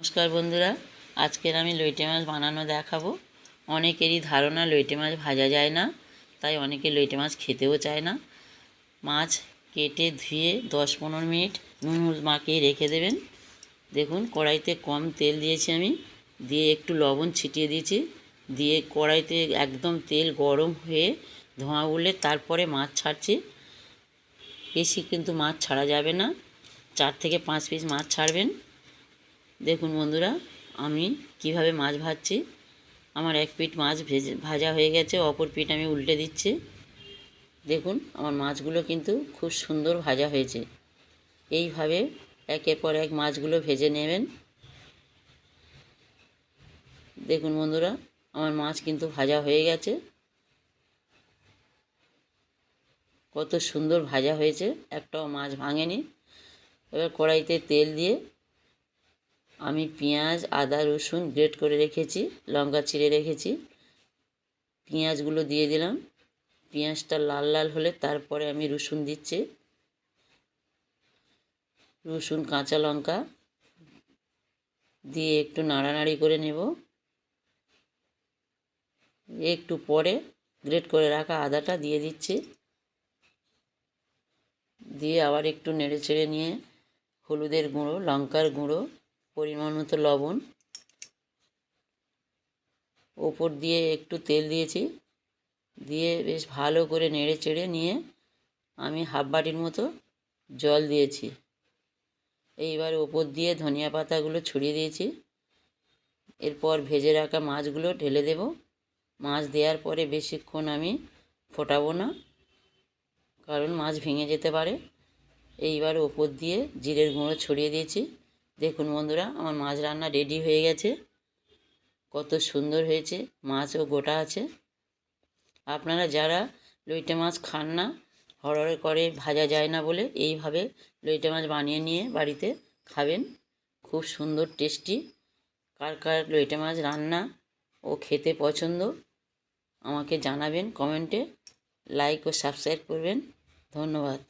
নমস্কার বন্ধুরা, আজকের আমি লইটে মাছ বানানো দেখাবো। অনেকেরই ধারণা লইটে মাছ ভাজা যায় না, তাই অনেকে লইটে মাছ খেতেও চায় না। মাছ কেটে ধুয়ে দশ পনেরো মিনিট নুন হলুদ মাখিয়ে রেখে দেবেন। দেখুন, কড়াইতে কম তেল দিয়েছি আমি, দিয়ে একটু লবণ ছিটিয়ে দিয়েছি। দিয়ে কড়াইতে একদম তেল গরম হয়ে ধোঁয়া উঠলে তারপরে মাছ ছাড়ছি। বেশি কিন্তু মাছ ছাড়া যাবে না। চার থেকে পাঁচ পিস মাছ ছাড়বেন। দেখুন বন্ধুরা, আমি কীভাবে মাছ ভাজছি। আমার এক পিঠ মাছ ভেজে, ভাজা হয়ে গেছে, অপর পিঠ আমি উল্টে দিচ্ছি। দেখুন, আমার মাছগুলো কিন্তু খুব সুন্দর ভাজা হয়েছে। এইভাবে একের পর এক মাছগুলো ভেজে নেবেন। দেখুন বন্ধুরা, আমার মাছ কিন্তু ভাজা হয়ে গেছে। কত সুন্দর ভাজা হয়েছে, একটাও মাছ ভাঙেনি। এবার কড়াইতে তেল দিয়ে আমি পেঁয়াজ, আদা, রসুন গ্রেট করে রেখেছি, লঙ্কা চিড়ে রেখেছি। পেঁয়াজগুলো দিয়ে দিলাম। পেঁয়াজটা লাল লাল হলে তারপরে আমি রসুন দিচ্ছি। রসুন, কাঁচা লঙ্কা দিয়ে একটু নাড়ানাড়ি করে নেব। একটু পরে গ্রেট করে রাখা আদাটা দিয়ে দিচ্ছি। দিয়ে আবার একটু নেড়ে চেড়ে নিয়ে হলুদের গুঁড়ো, লঙ্কার গুঁড়ো পরিমাণ মতো লবণ। ওপর দিয়ে একটু তেল দিয়েছি। দিয়ে বেশ ভালো করে নেড়ে চেড়ে নিয়ে আমি হাফ বাটির মতো জল দিয়েছি। এইবার ওপর দিয়ে ধনিয়া পাতাগুলো ছড়িয়ে দিয়েছি। এরপর ভেজে রাখা মাছগুলো ঢেলে দেব। মাছ দেওয়ার পরে বেশিক্ষণ আমি ফোটাবো না, কারণ মাছ ভেঙে যেতে পারে। এইবার ওপর দিয়ে জিরের গুঁড়ো ছড়িয়ে দিয়েছি। দেখুন বন্ধুরা, আমার মাছ রান্না রেডি হয়ে গেছে। কত সুন্দর হয়েছে, মাছও গোটা আছে। আপনারা যারা লইটে মাছ খান না, হরহরে করে ভাজা যায় না বলে এইভাবে লইটে মাছ বানিয়ে নিয়ে বাড়িতে খাবেন। খুব সুন্দর টেস্টি। কার কার লইটে মাছ রান্না ও খেতে পছন্দ, আমাকে জানাবেন কমেন্টে। লাইক ও সাবস্ক্রাইব করবেন। ধন্যবাদ।